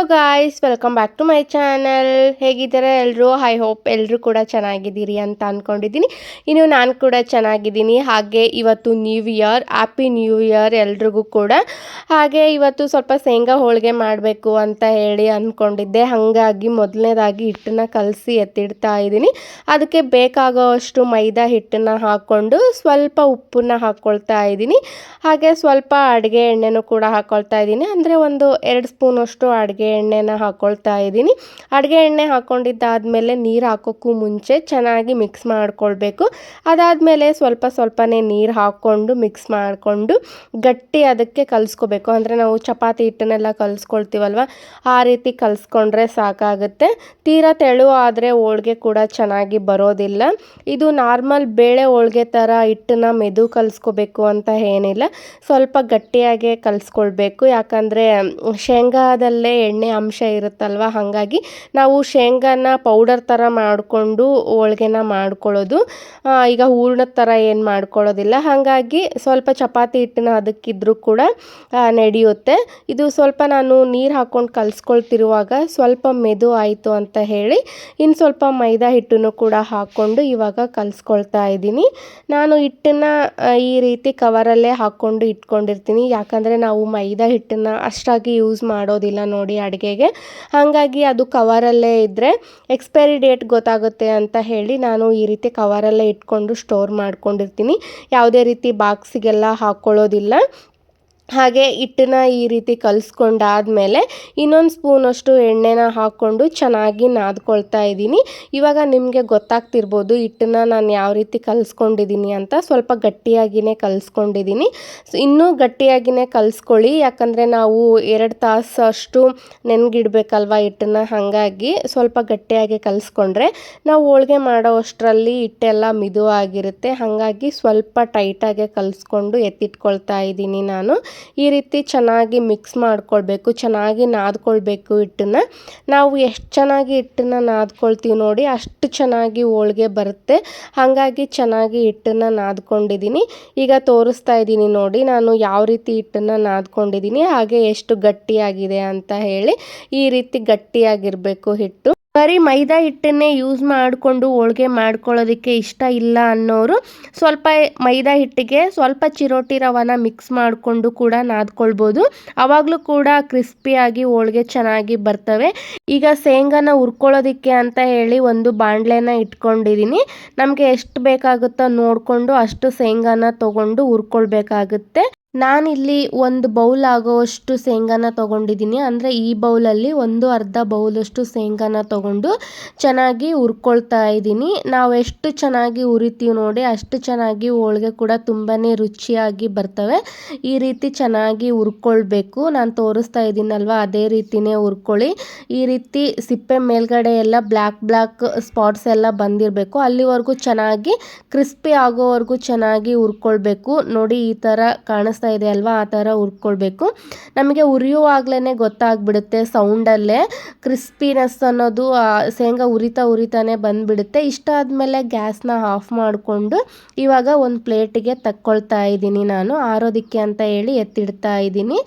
Hello guys welcome back to my channel ಹೇಗಿದ್ದಾರೆ ಎಲ್ಲರೂ I hope ಎಲ್ಲರೂ ಕೂಡ ಚೆನ್ನಾಗಿದ್ದೀರಿ ಅಂತ ಅಂದ್ಕೊಂಡಿದ್ದೀನಿ ಇನ್ನು ನಾನು ಕೂಡ ಚೆನ್ನಾಗಿದ್ದೀನಿ. ಹಾಗೆ ಇವತ್ತು new year happy new year ಎಲ್ರಿಗೂ ಕೂಡ. ಹಾಗೆ ಇವತ್ತು ಸ್ವಲ್ಪ ಶೇಂಗಾ ಹೋಳಿಗೆ ಮಾಡಬೇಕು ಅಂತ ಹೇಳಿ ಅಂದ್ಕೊಂಡಿದ್ದೆ ಹಾಗಾಗಿ ಮೊದಲನೇದಾಗಿ ಹಿಟ್ಟನ್ನ ಕಲಸಿ ಎತ್ತಿಡ್ತಾ ಇದ್ದೀನಿ. ಅದಕ್ಕೆ ಬೇಕಾಗೋವಷ್ಟು ಮೈದಾ ಹಿಟ್ಟನ್ನು ಹಾಕ್ಕೊಂಡು ಸ್ವಲ್ಪ ಉಪ್ಪನ್ನ ಹಾಕ್ಕೊಳ್ತಾ ಇದ್ದೀನಿ. ಹಾಗೆ ಸ್ವಲ್ಪ ಅಡುಗೆ ಎಣ್ಣೆನೂ ಕೂಡ ಹಾಕ್ಕೊಳ್ತಾ ಇದ್ದೀನಿ. ಅಂದರೆ ಒಂದು ಎರಡು ಸ್ಪೂನಷ್ಟು ಅಡುಗೆ ಎಣ್ಣೆನ ಹಾಕ್ಕೊಳ್ತಾ ಇದ್ದೀನಿ. ಅಡುಗೆ ಎಣ್ಣೆ ಹಾಕ್ಕೊಂಡಿದ್ದಾದಮೇಲೆ ನೀರು ಹಾಕೋಕ್ಕೂ ಮುಂಚೆ ಚೆನ್ನಾಗಿ ಮಿಕ್ಸ್ ಮಾಡಿಕೊಳ್ಬೇಕು. ಅದಾದಮೇಲೆ ಸ್ವಲ್ಪ ಸ್ವಲ್ಪನೇ ನೀರು ಹಾಕ್ಕೊಂಡು ಮಿಕ್ಸ್ ಮಾಡಿಕೊಂಡು ಗಟ್ಟಿ ಅದಕ್ಕೆ ಕಲಿಸ್ಕೋಬೇಕು. ಅಂದರೆ ನಾವು ಚಪಾತಿ ಹಿಟ್ಟನ್ನೆಲ್ಲ ಕಲಿಸ್ಕೊಳ್ತೀವಲ್ವ? ಆ ರೀತಿ ಕಲಿಸ್ಕೊಂಡ್ರೆ ಸಾಕಾಗುತ್ತೆ. ತೀರಾ ತೆಳು ಆದರೆ ಹೋಳ್ಗೆ ಕೂಡ ಚೆನ್ನಾಗಿ ಬರೋದಿಲ್ಲ. ಇದು ನಾರ್ಮಲ್ ಬೇಳೆ ಹೋಳ್ಗೆ ಥರ ಹಿಟ್ಟನ್ನ ಮೆದು ಕಲಿಸ್ಕೋಬೇಕು ಅಂತ ಏನಿಲ್ಲ. ಸ್ವಲ್ಪ ಗಟ್ಟಿಯಾಗೆ ಕಲಿಸ್ಕೊಳ್ಬೇಕು. ಯಾಕಂದರೆ ಶೇಂಗಾದಲ್ಲೇ ಎಣ್ಣೆ ಅಂಶ ಇರುತ್ತಲ್ವ? ಹಾಗಾಗಿ ನಾವು ಶೇಂಗಾನ ಪೌಡರ್ ಥರ ಮಾಡಿಕೊಂಡು ಹೋಳ್ಗೆನ ಮಾಡ್ಕೊಳ್ಳೋದು. ಈಗ ಹೂರ್ಣದ ಥರ ಏನು ಮಾಡ್ಕೊಳ್ಳೋದಿಲ್ಲ. ಹಾಗಾಗಿ ಸ್ವಲ್ಪ ಚಪಾತಿ ಹಿಟ್ಟನ್ನ ಅದಕ್ಕಿದ್ರೂ ಕೂಡ ನಡೆಯುತ್ತೆ. ಇದು ಸ್ವಲ್ಪ ನಾನು ನೀರು ಹಾಕ್ಕೊಂಡು ಕಲಿಸ್ಕೊಳ್ತಿರುವಾಗ ಸ್ವಲ್ಪ ಮೆದು ಆಯಿತು ಅಂತ ಹೇಳಿ ಇನ್ನು ಸ್ವಲ್ಪ ಮೈದಾ ಹಿಟ್ಟನ್ನು ಕೂಡ ಹಾಕ್ಕೊಂಡು ಇವಾಗ ಕಲಿಸ್ಕೊಳ್ತಾ ಇದ್ದೀನಿ. ನಾನು ಹಿಟ್ಟನ್ನು ಈ ರೀತಿ ಕವರಲ್ಲೇ ಹಾಕ್ಕೊಂಡು ಇಟ್ಕೊಂಡಿರ್ತೀನಿ. ಯಾಕಂದರೆ ನಾವು ಮೈದಾ ಹಿಟ್ಟನ್ನು ಅಷ್ಟಾಗಿ ಯೂಸ್ ಮಾಡೋದಿಲ್ಲ ನೋಡಿ ಅಡುಗೆಗೆ. ಹಾಗಾಗಿ ಅದು ಕವರಲ್ಲೇ ಇದ್ದರೆ ಎಕ್ಸ್ಪೈರಿ ಡೇಟ್ ಗೊತ್ತಾಗುತ್ತೆ ಅಂತ ಹೇಳಿ ನಾನು ಈ ರೀತಿ ಕವರಲ್ಲೇ ಇಟ್ಕೊಂಡು ಸ್ಟೋರ್ ಮಾಡ್ಕೊಂಡಿರ್ತೀನಿ. ಯಾವುದೇ ರೀತಿ ಬಾಕ್ಸಿಗೆಲ್ಲ ಹಾಕ್ಕೊಳ್ಳೋದಿಲ್ಲ ಹಾಗೆ ಹಿಟ್ಟನ್ನ ಈ ರೀತಿ ಕಲಿಸ್ಕೊಂಡಾದ್ಮೇಲೆ ಇನ್ನೊಂದು ಸ್ಪೂನಷ್ಟು ಎಣ್ಣೆನ ಹಾಕ್ಕೊಂಡು ಚೆನ್ನಾಗಿ ನಾದ್ಕೊಳ್ತಾ ಇದ್ದೀನಿ. ಇವಾಗ ನಿಮಗೆ ಗೊತ್ತಾಗ್ತಿರ್ಬೋದು ಹಿಟ್ಟನ್ನ ನಾನು ಯಾವ ರೀತಿ ಕಲಿಸ್ಕೊಂಡಿದ್ದೀನಿ ಅಂತ. ಸ್ವಲ್ಪ ಗಟ್ಟಿಯಾಗಿಯೇ ಕಲಿಸ್ಕೊಂಡಿದ್ದೀನಿ. ಇನ್ನೂ ಗಟ್ಟಿಯಾಗಿಯೇ ಕಲಿಸ್ಕೊಳ್ಳಿ. ಯಾಕಂದರೆ ನಾವು ಎರಡು ತಾಸು ಅಷ್ಟು ನೆನ್ಗಿಡ್ಬೇಕಲ್ವ ಹಿಟ್ಟನ್ನ? ಹಾಗಾಗಿ ಸ್ವಲ್ಪ ಗಟ್ಟಿಯಾಗಿ ಕಲಿಸ್ಕೊಂಡ್ರೆ ನಾವು ಹೋಳಿಗೆ ಮಾಡೋ ಅಷ್ಟರಲ್ಲಿ ಹಿಟ್ಟೆಲ್ಲ ಮಿದುವಾಗಿರುತ್ತೆ. ಹಾಗಾಗಿ ಸ್ವಲ್ಪ ಟೈಟಾಗೆ ಕಲಿಸ್ಕೊಂಡು ಎತ್ತಿಟ್ಕೊಳ್ತಾ ಇದ್ದೀನಿ ನಾನು. ಈ ರೀತಿ ಚೆನ್ನಾಗಿ ಮಿಕ್ಸ್ ಮಾಡ್ಕೊಳ್ಬೇಕು, ಚೆನ್ನಾಗಿ ನಾದ್ಕೊಳ್ಬೇಕು ಹಿಟ್ಟನ್ನ. ನಾವು ಎಷ್ಟು ಚೆನ್ನಾಗಿ ಹಿಟ್ಟನ್ನ ನಾದ್ಕೊಳ್ತೀವಿ ನೋಡಿ, ಅಷ್ಟು ಚೆನ್ನಾಗಿ ಹೋಳ್ಗೆ ಬರುತ್ತೆ. ಹಾಗಾಗಿ ಚೆನ್ನಾಗಿ ಹಿಟ್ಟನ್ನು ನಾದ್ಕೊಂಡಿದ್ದೀನಿ ಈಗ ತೋರಿಸ್ತಾ ಇದ್ದೀನಿ ನೋಡಿ, ನಾನು ಯಾವ ರೀತಿ ಹಿಟ್ಟನ್ನು ನಾದ್ಕೊಂಡಿದ್ದೀನಿ ಹಾಗೆ ಎಷ್ಟು ಗಟ್ಟಿಯಾಗಿದೆ ಅಂತ ಹೇಳಿ ಈ ರೀತಿ ಗಟ್ಟಿಯಾಗಿರಬೇಕು ಹಿಟ್ಟು. ಬರೀ ಮೈದಾ ಹಿಟ್ಟನ್ನೇ ಯೂಸ್ ಮಾಡಿಕೊಂಡು ಹೋಳ್ಗೆ ಮಾಡ್ಕೊಳ್ಳೋದಕ್ಕೆ ಇಷ್ಟ ಇಲ್ಲ ಅನ್ನೋರು ಸ್ವಲ್ಪ ಮೈದಾ ಹಿಟ್ಟಿಗೆ ಸ್ವಲ್ಪ ಚಿರೋಟಿ ರವನ ಮಿಕ್ಸ್ ಮಾಡಿಕೊಂಡು ಕೂಡ ನಾದ್ಕೊಳ್ಬೋದು. ಆವಾಗಲೂ ಕೂಡ ಕ್ರಿಸ್ಪಿಯಾಗಿ ಹೋಳ್ಗೆ ಚೆನ್ನಾಗಿ ಬರ್ತವೆ. ಈಗ ಶೇಂಗಾನ ಹುರ್ಕೊಳ್ಳೋದಕ್ಕೆ ಅಂತ ಹೇಳಿ ಒಂದು ಬಾಣಲೆನ ಇಟ್ಕೊಂಡಿದ್ದೀನಿ ನಮಗೆ ಎಷ್ಟು ಬೇಕಾಗುತ್ತೋ ನೋಡಿಕೊಂಡು ಅಷ್ಟು ಶೇಂಗಾನ ತೊಗೊಂಡು ಹುರ್ಕೊಳ್ಬೇಕಾಗುತ್ತೆ. ನಾನಿಲ್ಲಿ ಒಂದು ಬೌಲ್ ಆಗೋವಷ್ಟು ಶೇಂಗಾನ ತೊಗೊಂಡಿದ್ದೀನಿ. ಅಂದರೆ ಈ ಬೌಲಲ್ಲಿ ಒಂದು ಅರ್ಧ ಬೌಲಷ್ಟು ಶೇಂಗಾನ ತೊಗೊಂಡು ಚೆನ್ನಾಗಿ ಹುರ್ಕೊಳ್ತಾ ಇದ್ದೀನಿ. ನಾವು ಎಷ್ಟು ಚೆನ್ನಾಗಿ ಹುರಿತೀವಿ ನೋಡಿ, ಅಷ್ಟು ಚೆನ್ನಾಗಿ ಹೋಳಿಗೆ ಕೂಡ ತುಂಬಾ ರುಚಿಯಾಗಿ ಬರ್ತವೆ. ಈ ರೀತಿ ಚೆನ್ನಾಗಿ ಹುರ್ಕೊಳ್ಬೇಕು. ನಾನು ತೋರಿಸ್ತಾ ಇದ್ದೀನಲ್ವ, ಅದೇ ರೀತಿಯೇ ಹುರ್ಕೊಳ್ಳಿ. ಈ ರೀತಿ ಸಿಪ್ಪೆ ಮೇಲ್ಗಡೆ ಎಲ್ಲ ಬ್ಲ್ಯಾಕ್ ಬ್ಲ್ಯಾಕ್ ಸ್ಪಾಟ್ಸ್ ಎಲ್ಲ ಬಂದಿರಬೇಕು. ಅಲ್ಲಿವರೆಗೂ ಚೆನ್ನಾಗಿ ಕ್ರಿಸ್ಪಿ ಆಗೋವರೆಗೂ ಚೆನ್ನಾಗಿ ಹುರ್ಕೊಳ್ಬೇಕು. ನೋಡಿ ಈ ಥರ ಕಾಣಿಸ್ತಾ ಇದೆ ಅಲ್ವಾ? ಆ ಥರ ಹುರ್ಕೊಳ್ಬೇಕು. ನಮಗೆ ಉರಿಯುವಾಗಲೇ ಗೊತ್ತಾಗ್ಬಿಡುತ್ತೆ ಸೌಂಡಲ್ಲೇ. ಕ್ರಿಸ್ಪಿನೆಸ್ ಅನ್ನೋದು ಶೇಂಗಾ ಉರಿತಾ ಉರಿತಾನೆ ಬಂದುಬಿಡುತ್ತೆ. ಇಷ್ಟ ಆದಮೇಲೆ ಗ್ಯಾಸ್ನ ಆಫ್ ಮಾಡಿಕೊಂಡು ಇವಾಗ ಒಂದು ಪ್ಲೇಟಿಗೆ ತಕ್ಕೊಳ್ತಾ ಇದ್ದೀನಿ ನಾನು. ಆರೋದಕ್ಕೆ ಅಂತ ಹೇಳಿ ಎತ್ತಿಡ್ತಾ ಇದ್ದೀನಿ.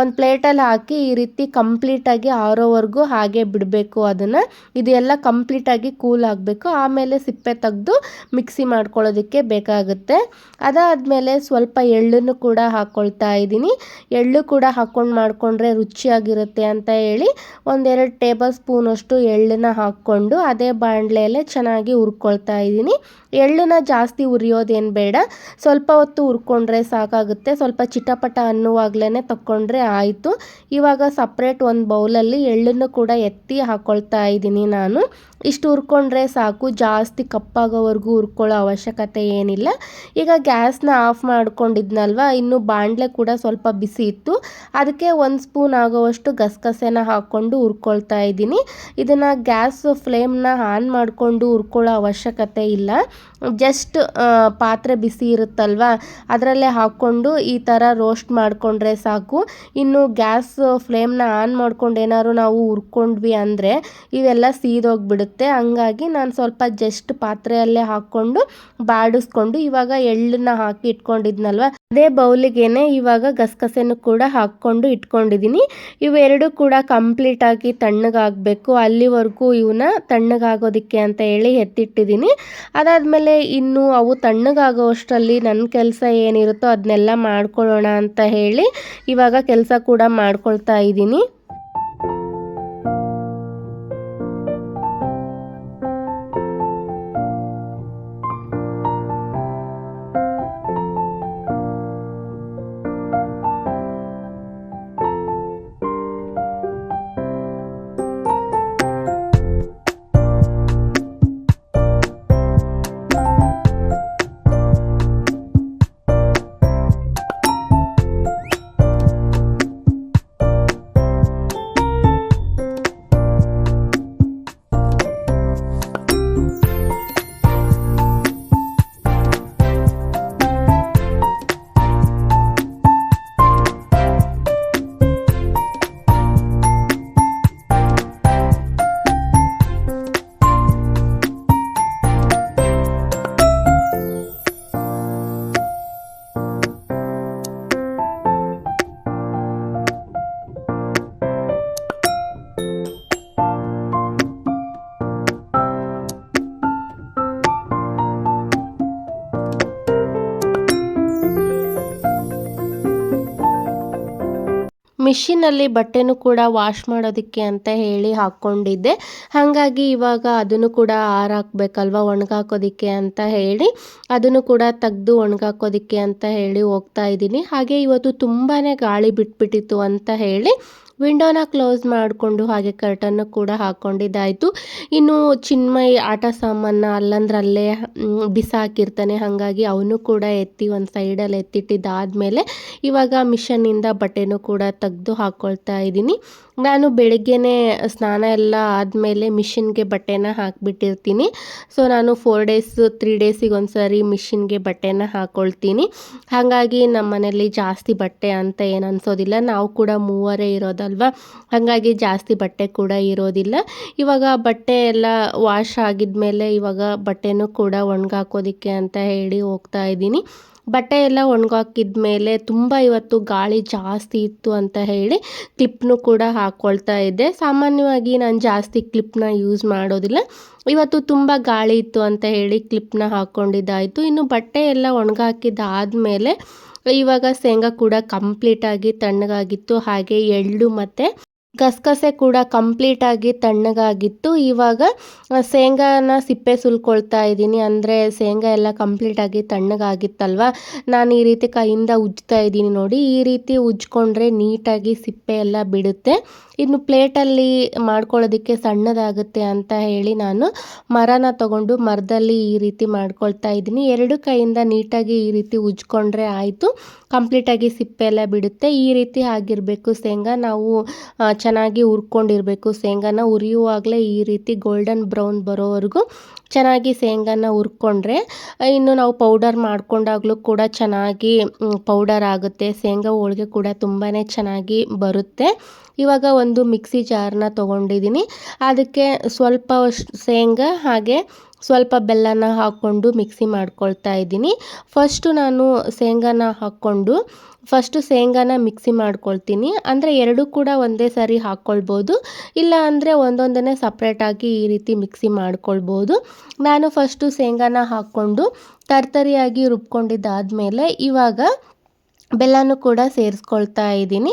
ಒಂದು ಪ್ಲೇಟಲ್ಲಿ ಹಾಕಿ ಈ ರೀತಿ ಕಂಪ್ಲೀಟಾಗಿ ಆರೋವರೆಗೂ ಹಾಗೆ ಬಿಡಬೇಕು ಅದನ್ನು. ಇದೆಲ್ಲ ಕಂಪ್ಲೀಟಾಗಿ ಕೂಲ್ ಆಗಬೇಕು. ಆಮೇಲೆ ಸಿಪ್ಪೆ ತೆಗೆದು ಮಿಕ್ಸಿ ಮಾಡ್ಕೊಳ್ಳೋದಕ್ಕೆ ಬೇಕಾಗುತ್ತೆ. ಅದಾದಮೇಲೆ ಸ್ವಲ್ಪ ಎಳ್ಳನ್ನು ಕೂಡ ಹಾಕ್ಕೊಳ್ತಾ ಇದ್ದೀನಿ. ಎಳ್ಳು ಕೂಡ ಹಾಕ್ಕೊಂಡು ಮಾಡಿಕೊಂಡ್ರೆ ರುಚಿಯಾಗಿರುತ್ತೆ ಅಂತ ಹೇಳಿ ಒಂದೆರಡು ಟೇಬಲ್ ಸ್ಪೂನಷ್ಟು ಎಳ್ಳನ್ನು ಹಾಕ್ಕೊಂಡು ಅದೇ ಬಾಣಲೆಯಲ್ಲೇ ಚೆನ್ನಾಗಿ ಹುರ್ಕೊಳ್ತಾ ಇದ್ದೀನಿ. ಎಳ್ಳನ್ನ ಜಾಸ್ತಿ ಉರಿಯೋದೇನು ಬೇಡ. ಸ್ವಲ್ಪ ಹೊತ್ತು ಹುರ್ಕೊಂಡ್ರೆ ಸಾಕಾಗುತ್ತೆ. ಸ್ವಲ್ಪ ಚಿಟಪಟ ಅನ್ನುವಾಗಲೇ ತಕ್ಕೊಂಡ್ರೆ ಆಯಿತು. ಇವಾಗ ಸಪ್ರೇಟ್ ಒಂದು ಬೌಲಲ್ಲಿ ಎಳ್ಳನ್ನು ಕೂಡ ಎತ್ತಿ ಹಾಕ್ಕೊಳ್ತಾ ಇದ್ದೀನಿ ನಾನು. ಇಷ್ಟು ಹುರ್ಕೊಂಡ್ರೆ ಸಾಕು. ಜಾಸ್ತಿ ಕಪ್ಪಾಗೋವರೆಗೂ ಹುರ್ಕೊಳ್ಳೋ ಅವಶ್ಯಕತೆ ಏನಿಲ್ಲ. ಈಗ ಗ್ಯಾಸ್ನ ಆಫ್ ಮಾಡ್ಕೊಂಡಿದ್ನಲ್ವ? ಇನ್ನು ಬಾಣಲೆ ಕೂಡ ಸ್ವಲ್ಪ ಬಿಸಿ ಇತ್ತು. ಅದಕ್ಕೆ ಒಂದು ಸ್ಪೂನ್ ಆಗೋವಷ್ಟು ಗಸಗಸೆನ ಹಾಕ್ಕೊಂಡು ಹುರ್ಕೊಳ್ತಾ ಇದ್ದೀನಿ. ಇದನ್ನು ಗ್ಯಾಸ್ ಫ್ಲೇಮ್ನ ಆನ್ ಮಾಡಿಕೊಂಡು ಹುರ್ಕೊಳ್ಳೋ ಅವಶ್ಯಕತೆ ಇಲ್ಲ. ಜಸ್ಟ್ ಪಾತ್ರೆ ಬಿಸಿ ಇರುತ್ತಲ್ವ? ಅದರಲ್ಲೇ ಹಾಕ್ಕೊಂಡು ಈ ಥರ ರೋಸ್ಟ್ ಮಾಡಿಕೊಂಡ್ರೆ ಸಾಕು. ಇನ್ನು ಗ್ಯಾಸ್ ಫ್ಲೇಮ್ನ ಆನ್ ಮಾಡ್ಕೊಂಡು ಏನಾದ್ರು ನಾವು ಹುರ್ಕೊಂಡ್ವಿ ಅಂದರೆ ಇವೆಲ್ಲ ಸೀದೋಗಿಬಿಡುತ್ತೆ. ಹಂಗಾಗಿ ನಾನು ಸ್ವಲ್ಪ ಜಸ್ಟ್ ಪಾತ್ರೆಯಲ್ಲೇ ಹಾಕ್ಕೊಂಡು ಬಾಡಿಸ್ಕೊಂಡು ಇವಾಗ ಎಳ್ಳನ್ನ ಹಾಕಿ ಇಟ್ಕೊಂಡಿದ್ನಲ್ವ? ಅದೇ ಬೌಲಿಗೆನೆ ಇವಾಗ ಗಸಗಸೆನೂ ಕೂಡ ಹಾಕ್ಕೊಂಡು ಇಟ್ಕೊಂಡಿದ್ದೀನಿ ಇವೆರಡು ಕೂಡ ಕಂಪ್ಲೀಟಾಗಿ ತಣ್ಣಗಾಗಬೇಕು. ಅಲ್ಲಿವರೆಗೂ ಇವನ್ನ ತಣ್ಣಗಾಗೋದಕ್ಕೆ ಅಂತ ಹೇಳಿ ಎತ್ತಿಟ್ಟಿದ್ದೀನಿ ಅದಾದಮೇಲೆ ಇನ್ನು ಅವು ತಣ್ಣಗಾಗೋ ಅಷ್ಟರಲ್ಲಿ ನನ್ನ ಕೆಲಸ ಏನಿರುತ್ತೋ ಅದನ್ನೆಲ್ಲ ಮಾಡ್ಕೊಳ್ಳೋಣ ಅಂತ ಹೇಳಿ ಇವಾಗ ಕೆಲಸ ಕೂಡ ಮಾಡ್ಕೊಳ್ತಾ ಇದ್ದೀನಿ. ಮಿಷಿನಲ್ಲಿ ಬಟ್ಟೆನೂ ಕೂಡ ವಾಶ್ ಮಾಡೋದಕ್ಕೆ ಅಂತ ಹೇಳಿ ಹಾಕ್ಕೊಂಡಿದ್ದೆ. ಹಾಗಾಗಿ ಇವಾಗ ಅದನ್ನು ಕೂಡ ಆರಾಕ್ಬೇಕಲ್ವ, ಒಣಗಾಕೋದಕ್ಕೆ ಅಂತ ಹೇಳಿ. ಅದನ್ನು ಕೂಡ ತೆಗ್ದು ಒಣಗಾಕೋದಕ್ಕೆ ಅಂತ ಹೇಳಿ ಹೋಗ್ತಾ ಇದ್ದೀನಿ. ಹಾಗೆ ಇವತ್ತು ತುಂಬಾ ಗಾಳಿ ಬಿಟ್ಬಿಟ್ಟಿತ್ತು ಅಂತ ಹೇಳಿ ವಿಂಡೋನ ಕ್ಲೋಸ್ ಮಾಡಿಕೊಂಡು ಹಾಗೆ ಕರ್ಟನ್ನು ಕೂಡ ಹಾಕ್ಕೊಂಡಿದ್ದಾಯಿತು ಇನ್ನು ಚಿನ್ಮಯ್ ಆಟ ಸಾಮಾನ ಅಲ್ಲಂದ್ರಲ್ಲೇ ಬಿಸಾಕಿರ್ತಾನೆ. ಹಾಗಾಗಿ ಅವನು ಕೂಡ ಎತ್ತಿ ಒಂದು ಸೈಡಲ್ಲಿ ಎತ್ತಿಟ್ಟಿದ್ದಾದಮೇಲೆ ಇವಾಗ ಮಿಷನ್ನಿಂದ ಬಟ್ಟೆನೂ ಕೂಡ ತೆಗೆದು ಹಾಕ್ಕೊಳ್ತಾ ಇದ್ದೀನಿ. ನಾನು ಬೆಳಗ್ಗೆನೇ ಸ್ನಾನ ಎಲ್ಲ ಆದಮೇಲೆ ಮಿಷಿನ್ಗೆ ಬಟ್ಟೆನ ಹಾಕಿಬಿಟ್ಟಿರ್ತೀನಿ. ಸೊ ನಾನು ಫೋರ್ ಡೇಸ್ ತ್ರೀ ಡೇಸಿಗೆ ಒಂದು ಸಾರಿ ಮಿಷಿನ್ಗೆ ಬಟ್ಟೆನ ಹಾಕ್ಕೊಳ್ತೀನಿ ಹಾಗಾಗಿ ನಮ್ಮ ಮನೇಲಿ ಜಾಸ್ತಿ ಬಟ್ಟೆ ಅಂತ ಏನು ಅನ್ಸೋದಿಲ್ಲ. ನಾವು ಕೂಡ ಮೂವರೇ ಇರೋದಲ್ವ? ಹಾಗಾಗಿ ಜಾಸ್ತಿ ಬಟ್ಟೆ ಕೂಡ ಇರೋದಿಲ್ಲ. ಇವಾಗ ಬಟ್ಟೆ ಎಲ್ಲ ವಾಶ್ ಆಗಿದ್ಮೇಲೆ ಇವಾಗ ಬಟ್ಟೆನೂ ಕೂಡ ಒಣಗಾಕೋದಿಕ್ಕೆ ಅಂತ ಹೇಳಿ ಹೋಗ್ತಾ ಇದ್ದೀನಿ. ಬಟ್ಟೆ ಎಲ್ಲ ಒಣಗಾಕಿದ ತುಂಬ ಇವತ್ತು ಗಾಳಿ ಜಾಸ್ತಿ ಇತ್ತು ಅಂತ ಹೇಳಿ ಕ್ಲಿಪ್ನು ಕೂಡ ಹಾಕ್ಕೊಳ್ತಾ ಇದ್ದೆ. ಸಾಮಾನ್ಯವಾಗಿ ನಾನು ಜಾಸ್ತಿ ಕ್ಲಿಪ್ನ ಯೂಸ್ ಮಾಡೋದಿಲ್ಲ. ಇವತ್ತು ತುಂಬ ಗಾಳಿ ಇತ್ತು ಅಂತ ಹೇಳಿ ಕ್ಲಿಪ್ನ ಹಾಕ್ಕೊಂಡಿದ್ದಾಯಿತು ಇನ್ನು ಬಟ್ಟೆ ಎಲ್ಲ ಒಣಗಾಕಿದ್ದಾದಮೇಲೆ ಇವಾಗ ಶೇಂಗಾ ಕೂಡ ಕಂಪ್ಲೀಟಾಗಿ ತಣ್ಣಗಾಗಿತ್ತು. ಹಾಗೆ ಎಳ್ಳು ಮತ್ತು ಗಸಗಸೆ ಕೂಡ ಕಂಪ್ಲೀಟಾಗಿ ತಣ್ಣಗಾಗಿತ್ತು. ಇವಾಗ ಶೇಂಗಾನ ಸಿಪ್ಪೆ ಸುಲ್ಕೊಳ್ತಾ ಇದ್ದೀನಿ. ಅಂದರೆ ಶೇಂಗಾ ಎಲ್ಲ ಕಂಪ್ಲೀಟಾಗಿ ತಣ್ಣಗಾಗಿತ್ತಲ್ವ? ನಾನು ಈ ರೀತಿ ಕೈಯಿಂದ ಉಜ್ತಾ ಇದ್ದೀನಿ ನೋಡಿ. ಈ ರೀತಿ ಉಜ್ಕೊಂಡ್ರೆ ನೀಟಾಗಿ ಸಿಪ್ಪೆ ಎಲ್ಲ ಬಿಡುತ್ತೆ. ಇನ್ನು ಪ್ಲೇಟಲ್ಲಿ ಮಾಡ್ಕೊಳ್ಳೋದಕ್ಕೆ ಸಣ್ಣದಾಗುತ್ತೆ ಅಂತ ಹೇಳಿ ನಾನು ಮರನ ತಗೊಂಡು ಮರದಲ್ಲಿ ಈ ರೀತಿ ಮಾಡ್ಕೊಳ್ತಾ ಇದ್ದೀನಿ. ಎರಡು ಕೈಯಿಂದ ನೀಟಾಗಿ ಈ ರೀತಿ ಉಜ್ಕೊಂಡ್ರೆ ಆಯಿತು. ಕಂಪ್ಲೀಟಾಗಿ ಸಿಪ್ಪೆ ಎಲ್ಲ ಬಿಡುತ್ತೆ. ಈ ರೀತಿ ಆಗಿರಬೇಕು ಶೇಂಗಾ. ನಾವು ಚೆನ್ನಾಗಿ ಹುರ್ಕೊಂಡಿರಬೇಕು ಶೇಂಗಾನ. ಉರಿಯುವಾಗಲೇ ಈ ರೀತಿ ಗೋಲ್ಡನ್ ಬ್ರೌನ್ ಬರೋವರೆಗೂ ಚೆನ್ನಾಗಿ ಶೇಂಗಾನ ಹುರ್ಕೊಂಡ್ರೆ, ಇನ್ನು ನಾವು ಪೌಡರ್ ಮಾಡ್ಕೊಂಡಾಗಲೂ ಕೂಡ ಚೆನ್ನಾಗಿ ಪೌಡರ್ ಆಗುತ್ತೆ. ಶೇಂಗಾ ಹೋಳಿಗೆ ಕೂಡ ತುಂಬಾ ಚೆನ್ನಾಗಿ ಬರುತ್ತೆ. ಇವಾಗ ಒಂದು ಮಿಕ್ಸಿ ಜಾರನ್ನ ತೊಗೊಂಡಿದ್ದೀನಿ. ಅದಕ್ಕೆ ಸ್ವಲ್ಪ ಶೇಂಗಾ ಹಾಗೆ ಸ್ವಲ್ಪ ಬೆಲ್ಲನ ಹಾಕ್ಕೊಂಡು ಮಿಕ್ಸಿ ಮಾಡ್ಕೊಳ್ತಾ ಇದ್ದೀನಿ. ಫಸ್ಟು ನಾನು ಶೇಂಗಾನ ಹಾಕ್ಕೊಂಡು, ಫಸ್ಟು ಶೇಂಗಾನ ಮಿಕ್ಸಿ ಮಾಡ್ಕೊಳ್ತೀನಿ. ಅಂದರೆ ಎರಡೂ ಕೂಡ ಒಂದೇ ಸಾರಿ ಹಾಕ್ಕೊಳ್ಬೋದು. ಇಲ್ಲ ಅಂದರೆ ಒಂದೊಂದನ್ನೇ ಸಪ್ರೇಟಾಗಿ ಈ ರೀತಿ ಮಿಕ್ಸಿ ಮಾಡ್ಕೊಳ್ಬೋದು. ನಾನು ಫಸ್ಟು ಶೇಂಗಾನ ಹಾಕ್ಕೊಂಡು, ತರ್ತರಿಯಾಗಿ ರುಬ್ಕೊಂಡಿದ್ದಾದಮೇಲೆ ಇವಾಗ ಬೆಲ್ಲನೂ ಕೂಡ ಸೇರಿಸ್ಕೊಳ್ತಾ ಇದ್ದೀನಿ.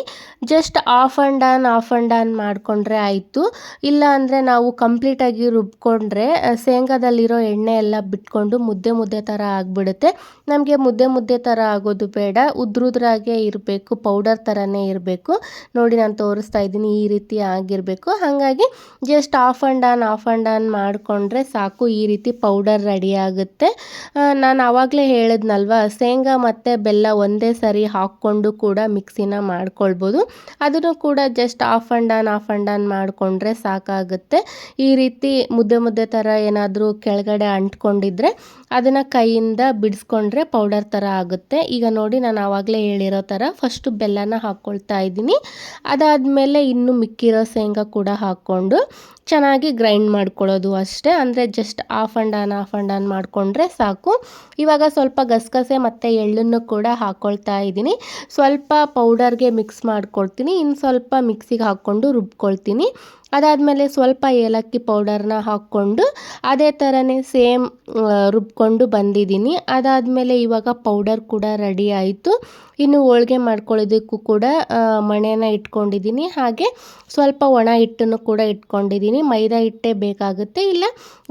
Just off and on off and on ಮಾಡಿಕೊಂಡ್ರೆ ಆಯಿತು. ಇಲ್ಲ ಅಂದರೆ ನಾವು ಕಂಪ್ಲೀಟಾಗಿ ರುಬ್ಕೊಂಡ್ರೆ ಶೇಂಗಾದಲ್ಲಿರೋ ಎಣ್ಣೆ ಎಲ್ಲ ಬಿಟ್ಕೊಂಡು ಮುದ್ದೆ ಮುದ್ದೆ ಥರ ಆಗಿಬಿಡುತ್ತೆ. ನಮಗೆ ಮುದ್ದೆ ಮುದ್ದೆ ಥರ ಆಗೋದು ಬೇಡ. ಉದ್ರುದ್ರಾಗೆ ಇರಬೇಕು, ಪೌಡರ್ ಥರನೇ ಇರಬೇಕು. ನೋಡಿ ನಾನು ತೋರಿಸ್ತಾ ಇದ್ದೀನಿ, ಈ ರೀತಿ ಆಗಿರಬೇಕು. ಹಾಗಾಗಿ just off and on off and on ಮಾಡಿಕೊಂಡ್ರೆ ಸಾಕು, ಈ ರೀತಿ ಪೌಡರ್ ರೆಡಿ ಆಗುತ್ತೆ. ನಾನು ಆವಾಗಲೇ ಹೇಳಿದ್ನಲ್ವ, ಶೇಂಗಾ ಮತ್ತು ಬೆಲ್ಲ ಒಂದೇ ಸರಿ ಹಾಕ್ಕೊಂಡು ಕೂಡ ಮಿಕ್ಸಿನ ಮಾಡ್ಕೊಳ್ಬೋದು. ಅದನ್ನು ಕೂಡ just off and on off and on ಮಾಡಿಕೊಂಡ್ರೆ ಸಾಕಾಗುತ್ತೆ. ಈ ರೀತಿ ಮುದ್ದೆ ಮುದ್ದೆ ಥರ ಏನಾದರೂ ಕೆಳಗಡೆ ಅಂಟ್ಕೊಂಡಿದ್ರೆ ಅದನ್ನು ಕೈಯಿಂದ ಬಿಡಿಸ್ಕೊಂಡ್ರೆ ಪೌಡರ್ ಥರ ಆಗುತ್ತೆ. ಈಗ ನೋಡಿ ನಾನು ಆವಾಗಲೇ ಹೇಳಿರೋ ಥರ ಫಸ್ಟು ಬೆಲ್ಲನ ಹಾಕ್ಕೊಳ್ತಾ ಇದ್ದೀನಿ. ಅದಾದಮೇಲೆ ಇನ್ನು ಮಿಕ್ಕಿರೋ ಶೇಂಗಾ ಕೂಡ ಹಾಕ್ಕೊಂಡು ಚೆನ್ನಾಗಿ ಗ್ರೈಂಡ್ ಮಾಡ್ಕೊಳ್ಳೋದು ಅಷ್ಟೇ. ಅಂದರೆ just off and on off and on ಮಾಡಿಕೊಂಡ್ರೆ ಸಾಕು. ಇವಾಗ ಸ್ವಲ್ಪ ಗಸಗಸೆ ಮತ್ತು ಎಳ್ಳನ್ನು ಕೂಡ ಹಾಕ್ಕೊಳ್ತಾ ಇದ್ದೀನಿ ಸ್ವಲ್ಪ ಪೌಡರ್ಗೆ ಮಿಕ್ಸ್ ಮಾಡ್ಕೊಳ್ತೀನಿ. ಇನ್ನು ಸ್ವಲ್ಪ ಮಿಕ್ಸಿಗೆ ಹಾಕ್ಕೊಂಡು ರುಬ್ಕೊಳ್ತೀನಿ. ಅದಾದಮೇಲೆ ಸ್ವಲ್ಪ ಏಲಕ್ಕಿ ಪೌಡರ್ನ ಹಾಕ್ಕೊಂಡು ಅದೇ ಥರನೇ ಸೇಮ್ ರುಬ್ಕೊಂಡು ಬಂದಿದ್ದೀನಿ. ಅದಾದಮೇಲೆ ಇವಾಗ ಪೌಡರ್ ಕೂಡ ರೆಡಿ ಆಯಿತು. ಇನ್ನು ಹೋಳಿಗೆ ಮಾಡ್ಕೊಳ್ಳೋದಕ್ಕೂ ಕೂಡ ಮಣೆನ ಇಟ್ಕೊಂಡಿದ್ದೀನಿ. ಹಾಗೆ ಸ್ವಲ್ಪ ಒಣ ಹಿಟ್ಟನ್ನು ಕೂಡ ಇಟ್ಕೊಂಡಿದ್ದೀನಿ. ಮೈದಾ ಹಿಟ್ಟೇ ಬೇಕಾಗುತ್ತೆ. ಇಲ್ಲ,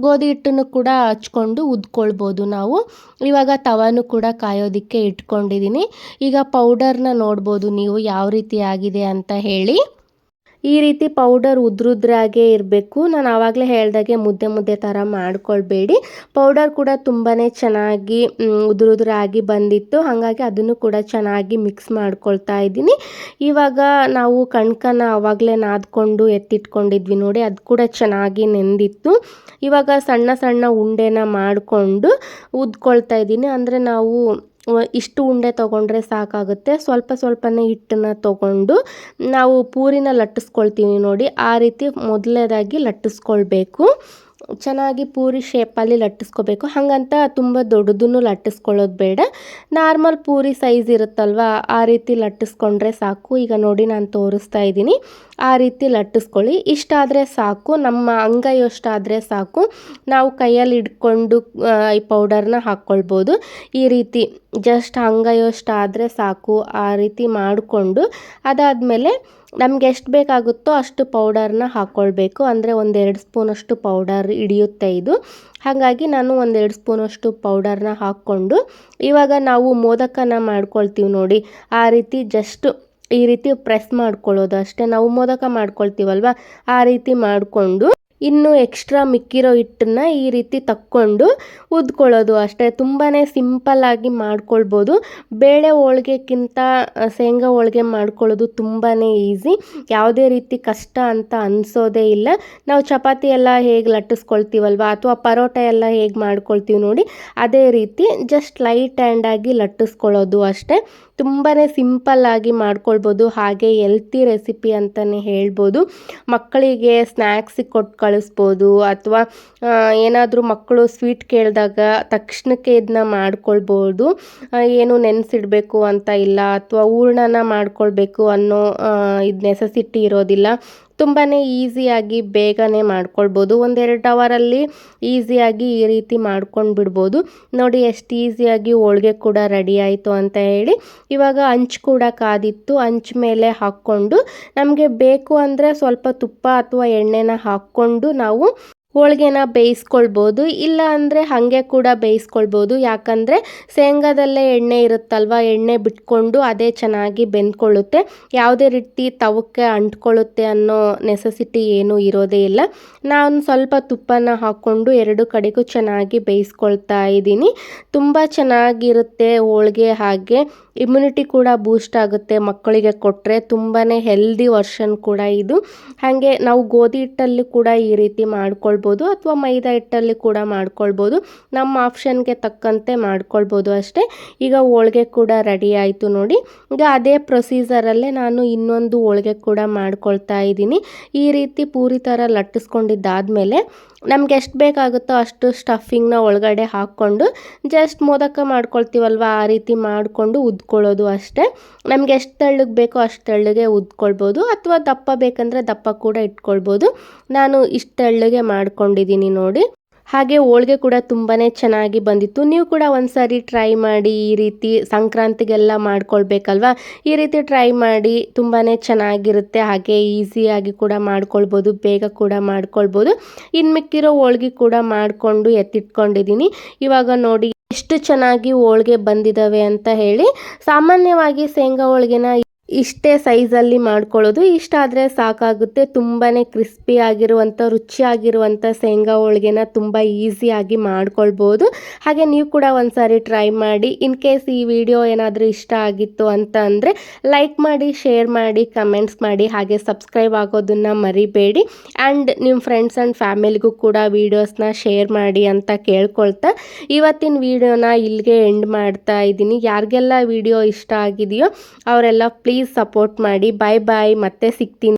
ಗೋಧಿ ಹಿಟ್ಟನ್ನು ಕೂಡ ಹಚ್ಕೊಂಡು ಉದ್ಕೊಳ್ಬೋದು ನಾವು. ಇವಾಗ ತವಾನು ಕೂಡ ಕಾಯೋದಕ್ಕೆ ಇಟ್ಕೊಂಡಿದ್ದೀನಿ. ಈಗ ಪೌಡರ್ನ ನೋಡ್ಬೋದು ನೀವು ಯಾವ ರೀತಿ ಆಗಿದೆ ಅಂತ ಹೇಳಿ. ಈ ರೀತಿ ಪೌಡರ್ ಉದ್ರುದ್ರಾಗೆ ಇರಬೇಕು. ನಾನು ಆವಾಗಲೇ ಹೇಳ್ದಾಗೆ ಮುದ್ದೆ ಮುದ್ದೆ ಥರ ಮಾಡ್ಕೊಳ್ಬೇಡಿ. ಪೌಡರ್ ಕೂಡ ತುಂಬಾ ಚೆನ್ನಾಗಿ ಉದುರುದ್ರಾಗಿ ಬಂದಿತ್ತು. ಹಾಗಾಗಿ ಅದನ್ನು ಕೂಡ ಚೆನ್ನಾಗಿ ಮಿಕ್ಸ್ ಮಾಡ್ಕೊಳ್ತಾ ಇದ್ದೀನಿ. ಇವಾಗ ನಾವು ಕಣ್ಕನ ಆವಾಗಲೇ ನಾದ್ಕೊಂಡು ಎತ್ತಿಟ್ಕೊಂಡಿದ್ವಿ ನೋಡಿ, ಅದು ಕೂಡ ಚೆನ್ನಾಗಿ ನೆಂದಿತ್ತು. ಇವಾಗ ಸಣ್ಣ ಸಣ್ಣ ಉಂಡೆನ ಮಾಡಿಕೊಂಡು ಉದ್ಕೊಳ್ತಾ ಇದ್ದೀನಿ. ಅಂದರೆ ನಾವು ಇಷ್ಟು ಉಂಡೆ ತೊಗೊಂಡ್ರೆ ಸಾಕಾಗುತ್ತೆ. ಸ್ವಲ್ಪ ಸ್ವಲ್ಪನೇ ಹಿಟ್ಟನ್ನು ತೊಗೊಂಡು ನಾವು ಪೂರಿನ ಲಟ್ಟಿಸ್ಕೊಳ್ತೀವಿ ನೋಡಿ. ಆ ರೀತಿ ಮೊದಲನೇದಾಗಿ ಲಟ್ಟಿಸ್ಕೊಳ್ಬೇಕು. ಚೆನ್ನಾಗಿ ಪೂರಿ ಶೇಪಲ್ಲಿ ಲಟ್ಟಿಸ್ಕೋಬೇಕು. ಹಾಗಂತ ತುಂಬ ದೊಡ್ಡದನ್ನು ಲಟ್ಟಿಸ್ಕೊಳ್ಳೋದು ಬೇಡ. ನಾರ್ಮಲ್ ಪೂರಿ ಸೈಜ್ ಇರುತ್ತಲ್ವ, ಆ ರೀತಿ ಲಟ್ಟಿಸ್ಕೊಂಡ್ರೆ ಸಾಕು. ಈಗ ನೋಡಿ ನಾನು ತೋರಿಸ್ತಾ ಇದ್ದೀನಿ. ಆ ರೀತಿ ಲಟ್ಟಿಸ್ಕೊಳ್ಳಿ. ಇಷ್ಟಾದರೆ ಸಾಕು. ನಮ್ಮ ಅಂಗೈಯಷ್ಟಾದರೆ ಸಾಕು. ನಾವು ಕೈಯಲ್ಲಿ ಹಿಡ್ಕೊಂಡು ಈ ಪೌಡರ್ನ ಹಾಕ್ಕೊಳ್ಬೋದು ಈ ರೀತಿ ಜಸ್ಟ್ ಅಂಗೈಯಷ್ಟಾದರೆ ಸಾಕು. ಆ ರೀತಿ ಮಾಡಿಕೊಂಡು, ಅದಾದಮೇಲೆ ನಮ್ಗೆ ಎಷ್ಟು ಬೇಕಾಗುತ್ತೋ ಅಷ್ಟು ಪೌಡರ್ನ ಹಾಕ್ಕೊಳ್ಬೇಕು ಅಂದರೆ ಒಂದೆರಡು ಸ್ಪೂನಷ್ಟು ಪೌಡರ್ ಹಿಡಿಯುತ್ತೆ ಇದು. ಹಾಗಾಗಿ ನಾನು ಒಂದೆರಡು ಸ್ಪೂನಷ್ಟು ಪೌಡರ್ನ ಹಾಕ್ಕೊಂಡು ಇವಾಗ ನಾವು ಮೋದಕನ ಮಾಡ್ಕೊಳ್ತೀವಿ ನೋಡಿ. ಆ ರೀತಿ ಜಸ್ಟ್ ಈ ರೀತಿ ಪ್ರೆಸ್ ಮಾಡ್ಕೊಳ್ಳೋದು ಅಷ್ಟೇ. ನಾವು ಮೋದಕ ಮಾಡ್ಕೊಳ್ತೀವಲ್ವ? ಆ ರೀತಿ ಮಾಡಿಕೊಂಡು ಇನ್ನು ಎಕ್ಸ್ಟ್ರಾ ಮಿಕ್ಕಿರೋ ಹಿಟ್ಟನ್ನು ಈ ರೀತಿ ತಕ್ಕೊಂಡು ಉದ್ಕೊಳ್ಳೋದು ಅಷ್ಟೇ. ತುಂಬಾ ಸಿಂಪಲ್ಲಾಗಿ ಮಾಡ್ಕೊಳ್ಬೋದು. ಬೇಳೆ ಹೋಳ್ಗೆಗಿಂತ ಶೇಂಗಾ ಹೋಳ್ಗೆ ಮಾಡ್ಕೊಳ್ಳೋದು ತುಂಬಾ ಈಸಿ. ಯಾವುದೇ ರೀತಿ ಕಷ್ಟ ಅಂತ ಅನಿಸೋದೇ ಇಲ್ಲ. ನಾವು ಚಪಾತಿ ಎಲ್ಲ ಹೇಗೆ ಲಟ್ಟಿಸ್ಕೊಳ್ತೀವಲ್ವ? ಅಥವಾ ಪರೋಟ ಎಲ್ಲ ಹೇಗೆ ಮಾಡ್ಕೊಳ್ತೀವಿ ನೋಡಿ. ಅದೇ ರೀತಿ ಜಸ್ಟ್ ಲೈಟ್ ಹ್ಯಾಂಡಾಗಿ ಲಟ್ಟಿಸ್ಕೊಳ್ಳೋದು ಅಷ್ಟೇ. ತುಂಬಾ ಸಿಂಪಲ್ಲಾಗಿ ಮಾಡ್ಕೊಳ್ಬೋದು. ಹಾಗೆ ಎಲ್ತಿ ರೆಸಿಪಿ ಅಂತಲೇ ಹೇಳ್ಬೋದು. ಮಕ್ಕಳಿಗೆ ಸ್ನ್ಯಾಕ್ಸಿಗೆ ಕೊಟ್ಟು ಕಳಿಸ್ಬೋದು. ಅಥವಾ ಏನಾದರೂ ಮಕ್ಕಳು ಸ್ವೀಟ್ ಕೇಳಿದಾಗ ತಕ್ಷಣಕ್ಕೆ ಇದನ್ನ ಮಾಡ್ಕೊಳ್ಬೋದು. ಏನು ನೆನೆಸಿಡಬೇಕು ಅಂತ ಇಲ್ಲ. ಅಥವಾ ಹೂರ್ಣನ ಮಾಡ್ಕೊಳ್ಬೇಕು ಅನ್ನೋ ಇದು ನೆಸಸಿಟಿ ಇರೋದಿಲ್ಲ. ತುಂಬಾ ಈಸಿಯಾಗಿ ಬೇಗನೆ ಮಾಡ್ಕೊಳ್ಬೋದು. ಒಂದೆರಡು ಅವರಲ್ಲಿ ಈಸಿಯಾಗಿ ಈ ರೀತಿ ಮಾಡ್ಕೊಂಡು ಬಿಡ್ಬೋದು ನೋಡಿ ಎಷ್ಟು ಈಸಿಯಾಗಿ ಹೋಳ್ಗೆ ಕೂಡ ರೆಡಿ ಆಯಿತು ಅಂತ ಹೇಳಿ ಇವಾಗ ಹಂಚು ಕೂಡ ಕಾದಿತ್ತು. ಹಂಚು ಮೇಲೆ ಹಾಕ್ಕೊಂಡು ನಮಗೆ ಬೇಕು ಅಂದರೆ ಸ್ವಲ್ಪ ತುಪ್ಪ ಅಥವಾ ಎಣ್ಣೆನ ಹಾಕ್ಕೊಂಡು ನಾವು ಹೋಳ್ಗೆನ ಬೇಯಿಸ್ಕೊಳ್ಬೋದು ಇಲ್ಲ ಅಂದರೆ ಹಾಗೆ ಕೂಡ ಬೇಯಿಸ್ಕೊಳ್ಬೋದು. ಯಾಕಂದರೆ ಶೇಂಗಾದಲ್ಲೇ ಎಣ್ಣೆ ಇರುತ್ತಲ್ವ, ಎಣ್ಣೆ ಬಿಟ್ಕೊಂಡು ಅದೇ ಚೆನ್ನಾಗಿ ಬೆಂದ್ಕೊಳ್ಳುತ್ತೆ. ಯಾವುದೇ ರೀತಿ ತವಕ್ಕೆ ಅಂಟ್ಕೊಳ್ಳುತ್ತೆ ಅನ್ನೋ ನೆಸೆಸಿಟಿ ಏನೂ ಇರೋದೇ ಇಲ್ಲ. ನಾನು ಸ್ವಲ್ಪ ತುಪ್ಪನ ಹಾಕ್ಕೊಂಡು ಎರಡು ಕಡೆಗೂ ಚೆನ್ನಾಗಿ ಬೇಯಿಸ್ಕೊಳ್ತಾ ಇದ್ದೀನಿ. ತುಂಬ ಚೆನ್ನಾಗಿರುತ್ತೆ ಹೋಳಿಗೆ ಹಾಗೆ. ಇಮ್ಯುನಿಟಿ ಕೂಡ ಬೂಸ್ಟ್ ಆಗುತ್ತೆ, ಮಕ್ಕಳಿಗೆ ಕೊಟ್ಟರೆ ತುಂಬಾ ಹೆಲ್ದಿ ವರ್ಷನ್ ಕೂಡ ಇದು. ಹಾಗೆ ನಾವು ಗೋಧಿ ಹಿಟ್ಟಲ್ಲಿ ಕೂಡ ಈ ರೀತಿ ಮಾಡ್ಕೊಳ್ಬೋದು ಅಥವಾ ಮೈದಾ ಹಿಟ್ಟಲ್ಲಿ ಕೂಡ ಮಾಡ್ಕೊಳ್ಬೋದು. ನಮ್ಮ ಆಪ್ಷನ್ಗೆ ತಕ್ಕಂತೆ ಮಾಡ್ಕೊಳ್ಬೋದು ಅಷ್ಟೇ. ಈಗ ಹೋಳ್ಗೆ ಕೂಡ ರೆಡಿ ಆಯಿತು ನೋಡಿ. ಈಗ ಅದೇ ಪ್ರೊಸೀಜರಲ್ಲೇ ನಾನು ಇನ್ನೊಂದು ಹೋಳ್ಗೆ ಕೂಡ ಮಾಡ್ಕೊಳ್ತಾ ಇದ್ದೀನಿ. ಈ ರೀತಿ ಪೂರಿ ಥರ ಲಟ್ಟಿಸ್ಕೊಂಡಿದ್ದಾದಮೇಲೆ ನಮ್ಗೆ ಎಷ್ಟು ಬೇಕಾಗುತ್ತೋ ಅಷ್ಟು ಸ್ಟಫಿಂಗ್ನ ಒಳಗಡೆ ಹಾಕ್ಕೊಂಡು ಜಸ್ಟ್ ಮೋದಕ ಮಾಡ್ಕೊಳ್ತೀವಲ್ವ ಆ ರೀತಿ ಮಾಡಿಕೊಂಡು ಉದ್ಕೊಳ್ಳೋದು ಅಷ್ಟೇ. ನಮ್ಗೆ ಎಷ್ಟು ತೆಳ್ಳಗೆ ಬೇಕೋ ಅಷ್ಟು ತೆಳ್ಳಗೆ ಉದ್ಕೊಳ್ಬೋದು ಅಥವಾ ದಪ್ಪ ಬೇಕಂದರೆ ದಪ್ಪ ಕೂಡ ಇಟ್ಕೊಳ್ಬೋದು. ನಾನು ಇಷ್ಟು ತೆಳ್ಳಗೆ ಮಾಡ್ಕೊಂಡಿದ್ದೀನಿ ನೋಡಿ. ಹಾಗೆ ಹೋಳ್ಗೆ ಕೂಡ ತುಂಬಾ ಚೆನ್ನಾಗಿ ಬಂದಿತ್ತು. ನೀವು ಕೂಡ ಒಂದು ಟ್ರೈ ಮಾಡಿ ಈ ರೀತಿ ಸಂಕ್ರಾಂತಿಗೆಲ್ಲ ಮಾಡ್ಕೊಳ್ಬೇಕಲ್ವಾ? ಈ ರೀತಿ ಟ್ರೈ ಮಾಡಿ ತುಂಬಾ ಚೆನ್ನಾಗಿರುತ್ತೆ. ಹಾಗೆ ಈಸಿಯಾಗಿ ಕೂಡ ಮಾಡ್ಕೊಳ್ಬೋದು, ಬೇಗ ಕೂಡ ಮಾಡ್ಕೊಳ್ಬೋದು. ಇನ್ನು ಮಿಕ್ಕಿರೋ ಹೋಳ್ಗೆ ಕೂಡ ಮಾಡಿಕೊಂಡು ಎತ್ತಿಟ್ಕೊಂಡಿದ್ದೀನಿ ಇವಾಗ ನೋಡಿ, ಎಷ್ಟು ಚೆನ್ನಾಗಿ ಹೋಳ್ಗೆ ಬಂದಿದ್ದಾವೆ ಅಂತ ಹೇಳಿ, ಸಾಮಾನ್ಯವಾಗಿ ಶೇಂಗಾ ಹೋಳ್ಗೆನ ಇಷ್ಟೇ ಸೈಜಲ್ಲಿ ಮಾಡ್ಕೊಳ್ಳೋದು. ಇಷ್ಟ ಆದರೆ ಸಾಕಾಗುತ್ತೆ. ತುಂಬಾ ಕ್ರಿಸ್ಪಿ ಆಗಿರುವಂಥ, ರುಚಿಯಾಗಿರುವಂಥ ಶೇಂಗಾ ಹೋಳಿಗೆನ ತುಂಬ ಈಸಿಯಾಗಿ ಮಾಡ್ಕೊಳ್ಬೋದು. ಹಾಗೆ ನೀವು ಕೂಡ ಒಂದ್ಸಾರಿ ಟ್ರೈ ಮಾಡಿ. ಇನ್ ಕೇಸ್ ಈ ವಿಡಿಯೋ ಏನಾದರೂ ಇಷ್ಟ ಆಗಿತ್ತು ಅಂತ ಅಂದರೆ ಲೈಕ್ ಮಾಡಿ, ಶೇರ್ ಮಾಡಿ, ಕಮೆಂಟ್ಸ್ ಮಾಡಿ. ಹಾಗೆ ಸಬ್ಸ್ಕ್ರೈಬ್ ಆಗೋದನ್ನು ಮರಿಬೇಡಿ. ಆ್ಯಂಡ್ ನಿಮ್ಮ ಫ್ರೆಂಡ್ಸ್ ಆ್ಯಂಡ್ ಫ್ಯಾಮಿಲಿಗೂ ಕೂಡ ವೀಡಿಯೋಸ್ನ ಶೇರ್ ಮಾಡಿ ಅಂತ ಕೇಳ್ಕೊಳ್ತಾ. ಇವತ್ತಿನ ವಿಡಿಯೋನ ಇಲ್ಲಿಗೆ ಎಂಡ್ ಮಾಡ್ತಾ ಇದ್ದೀನಿ. ಯಾರಿಗೆಲ್ಲ ವಿಡಿಯೋ ಇಷ್ಟ ಆಗಿದೆಯೋ ಅವರೆಲ್ಲ ಪ್ಲೀಸ್ ಪ್ಲೀಸ್ ಸಪೋರ್ಟ್ ಮಾಡಿ ಬಾಯ್ ಬಾಯ್ ಮತ್ತೆ ಸಿಗ್ತೀನಿ.